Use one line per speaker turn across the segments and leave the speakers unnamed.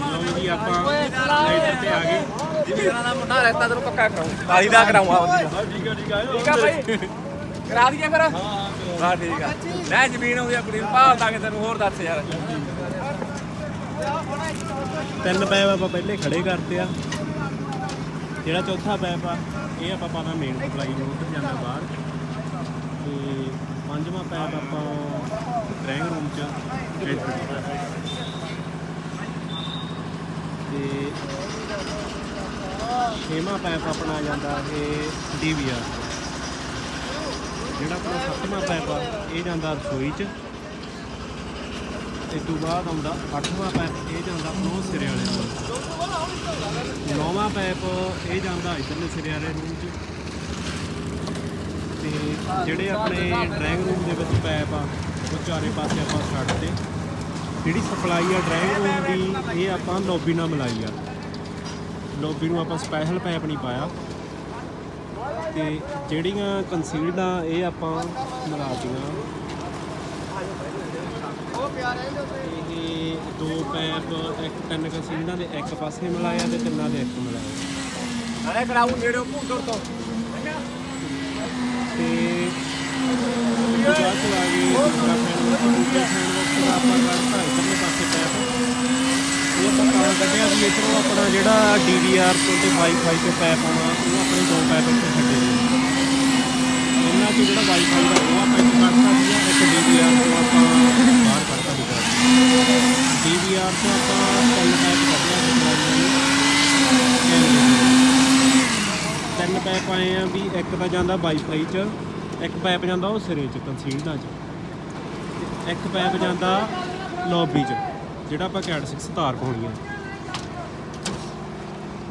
ਲਓ ਜੀ ਆਪਾਂ ਲਾਈਟਰ ਤੇ ਆ ਗਏ
ਜਿਵੇਂ ਦਾ ਮੁੰਡਾ ਰਹਿਤਾ ਤੈਨੂੰ ਪੱਕਾ ਕਰਾਉਂ ਕਾਲੀ ਦਾ ਕਰਾਉਂਗਾ
ਠੀਕ ਆ ਠੀਕ ਆ
ਠੀਕ ਆ ਭਾਈ ਕਰਾ ਦਈਏ ਫਿਰ। ਹਾਂ ਠੀਕ ਆ। ਲੈ ਜ਼ਮੀਨ ਹੋ ਗਿਆ ਕੁੜੀ ਨੂੰ ਭਾਲ ਦਾਂਗੇ ਤੈਨੂੰ ਹੋਰ ਦੱਸ ਯਾਰ।
ਤਿੰਨ ਪੈਪ ਆਪਾਂ ਪਹਿਲੇ ਖੜੇ ਕਰਤੇ ਆ। ਜਿਹੜਾ ਚੌਥਾ ਪੈਪ ਆ ਇਹ ਆਪਾਂ ਪਾਣਾ ਮੇਨ ਸਪਲਾਈ ਨੂੰ ਉੱਧਰ ਜਾਂਦਾ ਬਾਹਰ। ਤੇ ਪੰਜਵਾਂ ਪੈਪ ਆਪਾਂ ਡਰਾਇੰਗ ਰੂਮ ਚ। ਤੇ ਛੇਵਾਂ ਪੈਪ ਆਪਣਾ ਜਾਂਦਾ ਇਹ ਡੀਵੀਆਰ। ਜਿਹੜਾ ਆਪਣਾ ਸੱਤਵਾਂ ਪੈਪ ਆ, ਇਹ ਜਾਂਦਾ ਰਸੋਈ ਚ। ਇਸ ਤੋਂ ਬਾਅਦ ਆਉਂਦਾ ਅੱਠਵਾਂ ਪੈਪ, ਇਹ ਜਾਂਦਾ ਉਹ ਸਿਰੇ ਵਾਲੇ ਕੋਲ ਨੌਵਾਂ ਪੈਪ, ਇਹ ਜਾਂਦਾ ਇਧਰਲੇ ਸਿਰੇ ਵਾਲੇ ਰੂਮ 'ਚ ਤੇ ਜਿਹੜੇ ਆਪਣੇ ਡਰਾਇੰਗ ਰੂਮ ਦੇ ਵਿੱਚ ਪੈਪ ਆ, ਉਹ ਚਾਰੇ ਪਾਸੇ ਆਪਾਂ ਛੱਡਦੇ। ਜਿਹੜੀ ਸਪਲਾਈ ਆ ਡਰਾਇੰਗ ਰੂਮ ਦੀ ਇਹ ਆਪਾਂ ਲੌਬੀ ਨਾਲ ਮਿਲਾਈ ਆ। ਲੌਬੀ ਨੂੰ ਆਪਾਂ ਸਪੈਸ਼ਲ ਪੈਪ ਨਹੀਂ ਪਾਇਆ। ਤੇ ਜਿਹੜੀਆਂ ਕੰਸੀਲਡ ਆ ਇਹ ਆਪਾਂ ਮਿਲਾਤੀਆਂ ਇਹ ਦੋ ਪੈਪ ਇੱਕ ਤਿੰਨ ਕਸੀਨਾਂ ਦੇ ਇੱਕ ਪਾਸੇ ਮਿਲਾਇਆ ਤੇ ਤਿੰਨਾਂ ਦੇ ਇੱਕ ਮਿਲਾਇਆ।
ਨਾਲੇ ਕਰਾਉਂ ਨੇੜੇ ਭੂੰਡਰ ਤੋਂ।
ਤੇ ਬਾਅਦ ਚ ਆ ਗਏ ਦੂਸਰਾ ਆਪਾਂ ਇਧਰਲੇ ਪਾਸੇ ਪੈਪ ਉਹ ਆਪਾਂ ਤਾਂ ਕੱਢਿਆ ਵੀ ਇੱਧਰੋਂ ਆਪਣਾ ਜਿਹੜਾ DVR ਤੋਂ ਤੇ ਵਾਈਫਾਈ ਤੋਂ ਪੈਪ ਆਉਣਾ ਉਹ ਆਪਣੇ ਦੋ ਪੈਪ ਇੱਥੇ ਛੱਡੇ ਇਹਨਾਂ ਚ ਜਿਹੜਾ ਵਾਈਫਾਈ ਦਾ ਉਹ ਆਪਾਂ ਇੱਥੇ ਕੱਢਤਾ ਸੀਗਾ ਇੱਕ DVR ਤੋਂ ਆਪਾਂ ਬਾਹਰ ਕੱਢਤਾ ਸੀਗਾ DVR ਤੋਂ ਆਪਾਂ ਤਿੰਨ ਪੈਪ ਕੱਢਿਆ ਸੀ ਤਿੰਨ ਪੈਪ ਆਏ ਆ ਵੀ ਇੱਕ ਤਾਂ ਜਾਂਦਾ ਵਾਈਫਾਈ 'ਚ, ਇੱਕ ਪੈਪ ਜਾਂਦਾ ਉਹ ਸਿਰੇ 'ਚ ਕੰਸੀਲਡਾਂ 'ਚ। ਇੱਕ ਪੈਪ ਜਾਂਦਾ ਲੌਬੀ 'ਚ, ਜਿਹੜਾ ਆਪਾਂ ਕੈਟ 6 ਤਾਰ ਪਾਉਣੀ ਆ।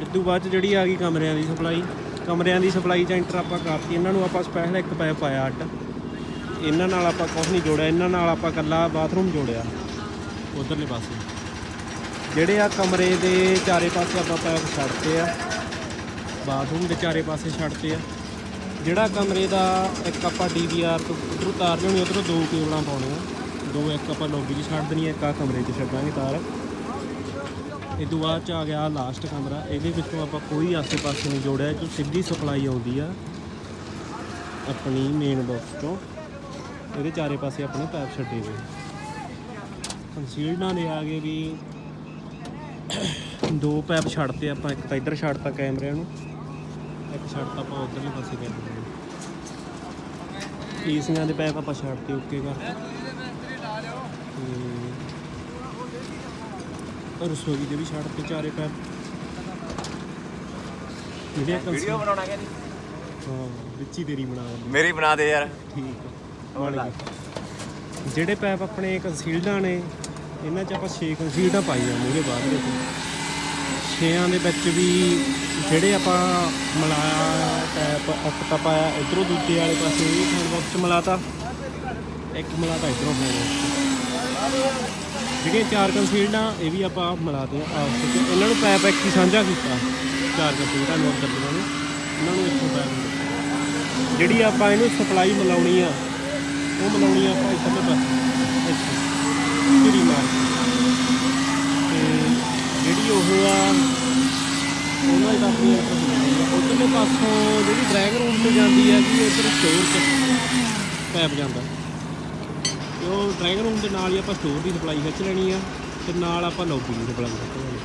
ਇਸ ਤੋਂ ਬਾਅਦ 'ਚ ਜਿਹੜੀ ਆ ਗਈ ਕਮਰਿਆਂ ਦੀ ਸਪਲਾਈ। ਕਮਰਿਆਂ ਦੀ ਸਪਲਾਈ 'ਚ ਐਂਟਰ ਆਪਾਂ ਕਰਤੀ, ਇਹਨਾਂ ਨੂੰ ਆਪਾਂ ਸਪੈਸ਼ਲ ਇੱਕ ਪੈਪ ਪਾਇਆ ਅੱਡ। ਇਹਨਾਂ ਨਾਲ ਆਪਾਂ ਕੁਝ ਨਹੀਂ ਜੋੜਿਆ, ਇਹਨਾਂ ਨਾਲ ਆਪਾਂ ਇਕੱਲਾ ਬਾਥਰੂਮ ਜੋੜਿਆ। ਉਧਰਲੇ ਪਾਸੇ। ਜਿਹੜੇ ਆ ਕਮਰੇ ਦੇ ਚਾਰੇ ਪਾਸੇ ਆਪਾਂ ਪੈਪ ਛੱਡਤੇ ਆ। ਬਾਥਰੂਮ ਦੇ ਚਾਰੇ ਪਾਸੇ ਛੱਡਤੇ ਆ। ਜਿਹੜਾ ਕਮਰੇ ਦਾ ਇੱਕ ਆਪਾਂ ਡੀਵੀਆਰ ਤੋਂ ਉੱਧਰੋਂ ਤਾਰ ਲਿਆਉਣੀ, ਉੱਧਰੋਂ ਦੋ ਕੇਬਲਾਂ ਪਾਉਣੀਆਂ। ਦੋ ਇੱਕ ਆਪਾਂ ਲੌਬੀ 'ਚ ਛੱਡ ਦੇਣੀ, ਇੱਕ ਆ ਕਮਰੇ 'ਚ ਛੱਡਾਂਗੇ ਤਾਰ। ਇਹ ਤੋਂ ਬਾਅਦ ਚ ਆ ਗਿਆ ਲਾਸਟ ਕਮਰਾ। ਇਹਦੇ ਵਿੱਚੋਂ ਆਪਾਂ ਕੋਈ ਆਸੇ-ਪਾਸੇ ਨਹੀਂ ਜੋੜਿਆ ਜੋ ਸਿੱਧੀ ਸਪਲਾਈ ਆਉਂਦੀ ਆ ਆਪਣੀ ਮੇਨ ਬਾਕਸ ਤੋਂ ਇਹਦੇ ਚਾਰੇ ਪਾਸੇ ਆਪਣੇ ਪੈਪ ਛੱਡੇ ਹੋਏ। ਕੰਸੀਲਡਾਂ ਦੇ ਆ ਗਏ ਵੀ ਦੋ ਪੈਪ ਛੱਡਤੇ ਆਪਾਂ, ਇੱਕ ਤਾਂ ਇੱਧਰ ਛੱਡਤਾ ਕੈਮਰਿਆਂ ਨੂੰ। ਇੱਕ ਛੱਡਤਾ ਆਪਾਂ ਉਧਰਲੇ ਪਾਸੇ ਕੈਮਰੇ ਨੂੰ ਏਸੀਆਂ ਦੇ ਪੈਪ ਆਪਾਂ ਛੱਡਤੇ ਓਕੇ ਕਰਤੇ ਤੇ ਰਸੋਈ ਦੇ ਵੀ ਛੱਡਤੇ ਚਾਰੇ ਪੈਪ।
ਵੀਡੀਓ ਬਣਾਉਣਾ ਕਿ ਨਹੀਂ?
ਹਾਂ ਵਿੱਚ ਤੇਰੀ ਬਣਾ ਦਿੰਦੇ
ਮੇਰੀ ਬਣਾ ਦੇ ਯਾਰ।
ਠੀਕ ਬਣ ਗਈ। ਜਿਹੜੇ ਪੈਪ ਆਪਣੇ ਕੰਸੀਲਡਾਂ ਨੇ ਇਹਨਾਂ 'ਚ ਆਪਾਂ 6 ਕੰਸੀਲਡਾਂ ਪਾਈਆਂ ਮੂਹਰੇ ਬਾਅਦ ਵਿੱਚ। ਛੇਆਂ ਦੇ ਵਿੱਚ ਵੀ ਜਿਹੜੇ ਆਪਾਂ ਮਿਲਾਇਆ ਪੈਪ ਇੱਕ ਤਾਂ ਪਾਇਆ, ਇਧਰੋਂ ਦੂਜੇ ਵਾਲੇ ਪਾਸੇ ਇਹ ਫੈਨ ਬਾਕਸ 'ਚ ਮਿਲਾਤਾ। ਇੱਕ ਮਿਲਾਤਾ ਇਧਰੋਂ ਫੈਨ ਬਾਕਸ ਜਿਹੜੀਆਂ ਚਾਰ ਕੰਸੀਲਡਾਂ ਇਹ ਵੀ ਆਪਾਂ ਮਿਲਾਤੀਆਂ ਆਪਸ ਇਹਨਾਂ ਨੂੰ ਪੈਪ ਇੱਕ ਹੀ ਸਾਂਝਾ ਕੀਤਾ। ਚਾਰ ਕੰਸੀਲਡਾਂ ਨੂੰ ਅੰਦਰ ਦੀਆਂ ਨੂੰ। ਇਹਨਾਂ ਨੂੰ ਇੱਥੋਂ ਪੈਪ ਜਿਹੜੀ ਆਪਾਂ ਇਹਨੂੰ ਸਪਲਾਈ ਮਿਲਾਉਣੀ ਆ, ਉਹ ਮਿਲਾਉਣੀ ਆ ਆਪਾਂ ਇੱਧਰਲੇ ਪਾਸੇ ਇੱਥੇ। ਜਿਹੜੀ ਮਾਰ। ਤੇ ਜਿਹੜੀ ਉਹ ਆ ਉਹਨਾਂ ਦੀ ਆਪਣੀ ਉਧਰਲੇ ਪਾਸੋਂ ਜਿਹੜੀ ਡਰੈਗ ਰੂਮ ਤੇ ਜਾਂਦੀ ਹੈ ਕਿ ਉਧਰ ਸਟੋਰ ਚ ਪੈਪ ਜਾਂਦਾ। ਤੇ ਉਹ ਡਰੈਗ ਰੂਮ ਦੇ ਨਾਲ ਹੀ ਆਪਾਂ ਸਟੋਰ ਦੀ ਸਪਲਾਈ ਖਿੱਚ ਲੈਣੀ ਆ ਤੇ ਨਾਲ ਆਪਾਂ ਲੌਬੀ ਦੀ ਸਪਲਾਈ ਖਿੱਚ ਲੈਣੀ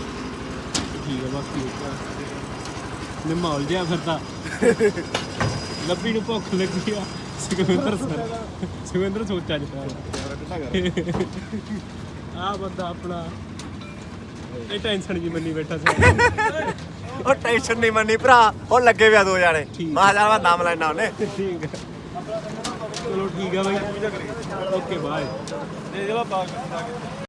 ਠੀਕ ਆ, ਬਸ ਮੈਂ ਮਾਹੌਲ ਜਿਹਾ ਫਿਰਦਾ। ਲੱਭੀ ਨੂੰ ਭੁੱਖ ਲੱਗੀ ਆ। ਸੁਖਵਿੰਦਰ ਸਰ, ਸੁਖਵਿੰਦਰ ਸੋਚਾ ਜਿਹਾ ਆ ਬੰਦਾ ਆਪਣਾ, ਇਹ ਟੈਨਸ਼ਨ ਜੀ ਮੰਨੀ ਬੈਠਾ ਸੀ।
ਉਹ ਟੈਨਸ਼ਨ ਨਹੀਂ ਮੰਨੀ ਭਰਾ ਉਹ ਲੱਗੇ ਵਿਆ ਦੋ ਜਾਣੇ। ਮਾਂ ਜਾਨ ਨਾਮ ਲੈਣਾ ਉਹਨੇ।
ਠੀਕ। ਹੈ ਚਲੋ ਠੀਕ ਆ ਬਾਈ। Okay bye.